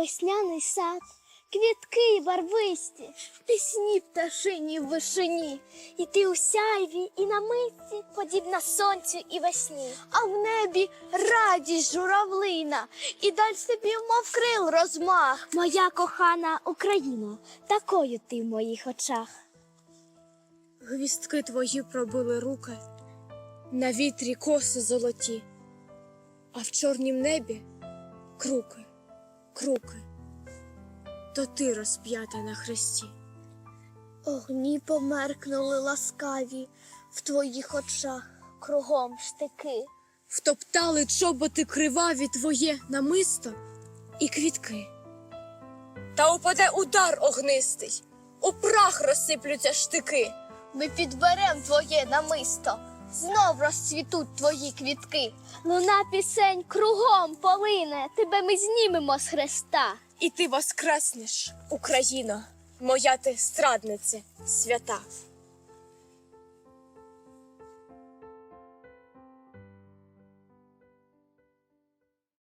весняний сад, квітки барвисті, пісні пташині в вишині, і ти у сяйві і на митці, подібна сонцю і весні. А в небі радість журавлина, і даль собі, мов крил розмах. Моя кохана Україна, такою ти в моїх очах. Гвістки твої пробили руки, на вітрі коси золоті, а в чорнім небі круки, круки, то ти розп'ята на хресті. Огні померкнули ласкаві в твоїх очах, кругом штики. Втоптали чоботи криваві твоє намисто і квітки. Та упаде удар огнистий, у прах розсиплються штики. Ми підберем твоє намисто, знов розцвітуть твої квітки. Луна пісень кругом полине, тебе ми знімемо з хреста. І ти воскреснеш, Україно, моя ти страдниця свята.